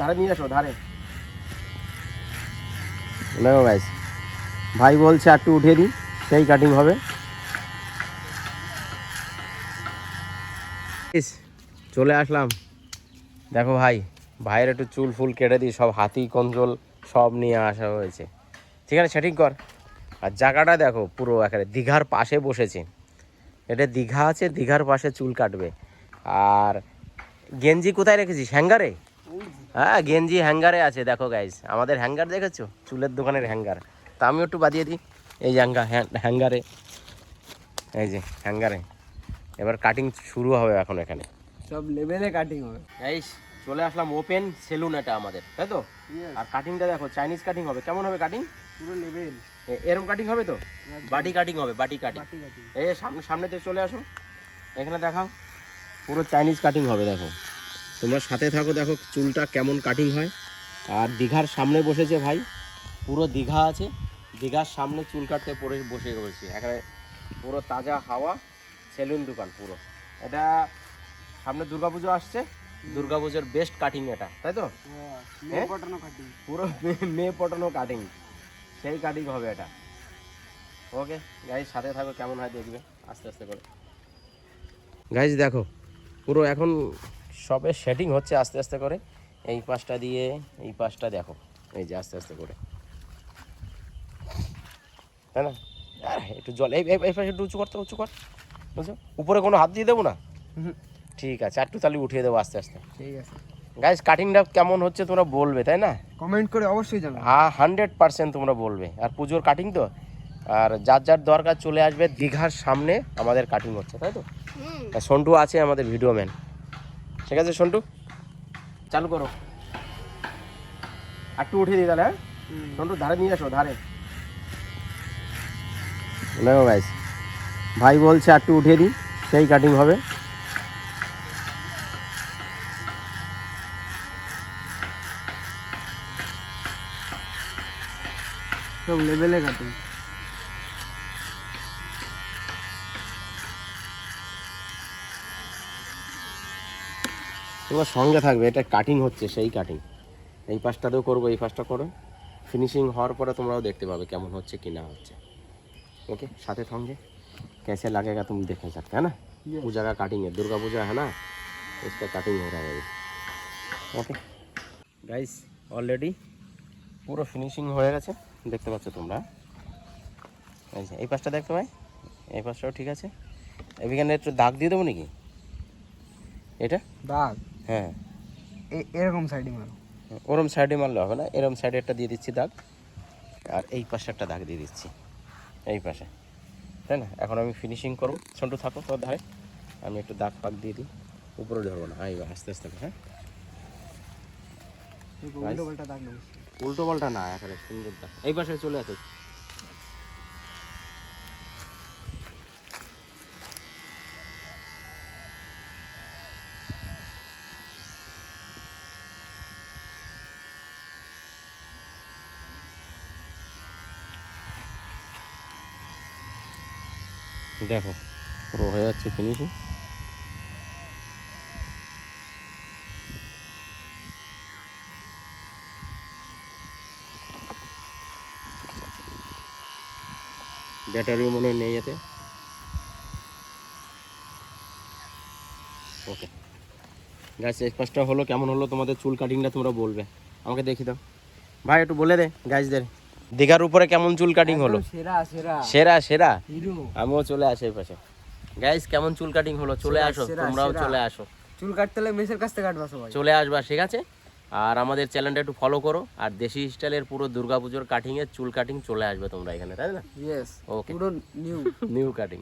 ধারে নিয়ে ধারে। ভাই বলছে একটু উঠিয়ে দিই, সেই কাটিং হবে। চলে আসলাম। দেখো ভাই, ভাইয়ের একটু চুল ফুল কেটে দিই, সব হাতি, কঞ্জল, সব নিয়ে আসা হয়েছে। ঠিক আছে সেটিং কর। আর জায়গাটা দেখো, পুরো একেবারে দীঘার পাশে বসেছে। এটা দীঘা আছে, দীঘার পাশে চুল কাটবে। আর গেঞ্জি কোথায় রেখেছিস? হ্যাঙ্গারে? হ্যাঁ গেঞ্জি হ্যাঙ্গারে আছে দেখো গাইজ আমাদের হ্যাঙ্গার দেখেছ? চুলের দোকানের হ্যাঙ্গার। তা আমিও একটু বাদিয়ে দিই। এই যে হ্যাঙ্গা হ্যাঙ্গারে। এই যে হ্যাঙ্গারে। এবার কাটিং শুরু হবে এখন এখানে। সব লেভেলে কাটিং হবে। গাইস চলে আসলাম ওপেন সেলুন এটা আমাদের তাই তো? আর কাটিংটা দেখো চাইনিজ কাটিং হবে। কেমন হবে কাটিং পুরো লেভেল এরকম কাটিং হবে তো? বাটি কাটিং হবে বাটি কাটিং এই সামনে সামনেতে চলে আসো। এখানে দেখাও। পুরো চাইনিজ কাটিং হবে দেখো। তোমরা সাথে থাকো দেখো চুলটা কেমন কাটিং হয়। আর দীঘার সামনে বসেছে ভাই পুরো দীঘা আছে। দীঘার সামনে চুল কাটতে পরে বসে গেছি। এখানে পুরো তাজা হাওয়া সেলুন দোকান পুরো। এটা সামনে দুর্গাপুজো আসছে। দুর্গাপুজোর বেস্ট কাটিং এটা তাই তো? পুরো মে- মেয়ে পটানো কাটিং সেই কাটিং হবে এটা। ওকে গাইজ সাথে থাকো কেমন হয় দেখবে আস্তে আস্তে করে। গাইজ দেখো পুরো এখন সবে সেটিং হচ্ছে আস্তে আস্তে করে। এই পাশটা দিয়ে এই পাশটা দেখো। এই যে আস্তে আস্তে করে। তাই না? আহ, একটু জল এই এই- পাশে একটু উঁচু করতে উঁচু কর। বুঝছ? উপরে কোনো হাত দিয়ে দেবো না? ঠিক আছে একটু তাহলে উঠিয়ে দেবো আস্তে আস্তে। ঠিক আছে। গাইজ কাটিংটা কেমন হচ্ছে তোমরা বলবে তাই না? কমেন্ট করে অবশ্যই জানাও। হ্যাঁ হান্ড্রেড পার্সেন্ট তোমরা বলবে। আর পুজোর কাটিং তো? আর যার যার দরকার চলে আসবে দীঘার সামনে আমাদের কাটিং হচ্ছে তাই তো? আর সন্টু আছে আমাদের ভিডিও ম্যান ঠিক আছে সন্টু। চালু করো। একটু উঠে দিই তাহলে হ্যাঁ? সন্টু ধারে নিয়ে আসো ধারে। দেখো গাইস ভাই বলছে একটু উঠিয়ে দিই সেই কাটিং হবে। সব লেভেলে কাটিং তোমার সঙ্গে থাকবে এটা কাটিং হচ্ছে সেই কাটিং এই পাশটাতেও করবো এই পাশটা করো ফিনিশিং হওয়ার পরে তোমরাও দেখতে পাবে কেমন হচ্ছে কি না হচ্ছে ओके साथे होंगे कैसे लगेगा तुम देख नहीं सकते है ना Yes. पूजा का काटिंग है दुर्गा पूजा है ना उसका काटिंग हो रहा है अभी ওকে গাইস অলরেডি পুরো ফিনিশিং হয়ে গেছে দেখতে পাচ্ছ তোমরা এই যে, এই পাশটা দেখতে পাই এই পাশটাও ঠিক আছে এখানে একটু দাগ দিয়ে দেবো নাকি এটা দাগ হ্যাঁ। এরকম সাইডে মারো। ওরম সাইডে মারলে হবে না এরম সাইডে একটা দিয়ে দিচ্ছি দাগ আর এই পাশে একটা দাগ দিয়ে দিচ্ছি এই পাশে। তাই না? এখন আমি ফিনিশিং করব। ছোটো থাকো তোর ধারে। আমি একটু দাগ ফাগ দিয়ে দিই। উপরে ধরবো না। আইবা আস্তে আস্তে হ্যাঁ। উল্টো পাল্টা না এখানে সুন্দর দাগ। এই পাশে চলে আসো। দেখো, পুরো হয়ে যাচ্ছে ফিনিশিং ব্যাটারিও মনে নেই এতে। ওকে গাছ এই পাঁচটা হলো, কেমন হলো তোমাদের চুল কাটিংটা তোমরা বলবে। আমাকে দেখি দাও। ভাই, একটু বলে দে গাছদের দীঘার উপরে কেমন চুল কাটিং হলো? সেরা সেরা। সেরা সেরা? হিরো। আমিও চলে আসি এই পাশে। গাইস কেমন চুল কাটিং হলো? চলে আসো তোমরাও চলে আসো। চুল কাটতে হলে মেসের কাছ থেকে কাটবা সবাই। চলে আসবা ঠিক আছে? আর আমাদের চ্যানেলটা একটু ফলো করো। আর দেশি স্টাইলের পুরো দুর্গাপুজোর কাটিং এর চুল কাটিং চলে আসবে তোমরা এখানে তাই না? ইয়েস ওকে পুরো নিউ নিউ কাটিং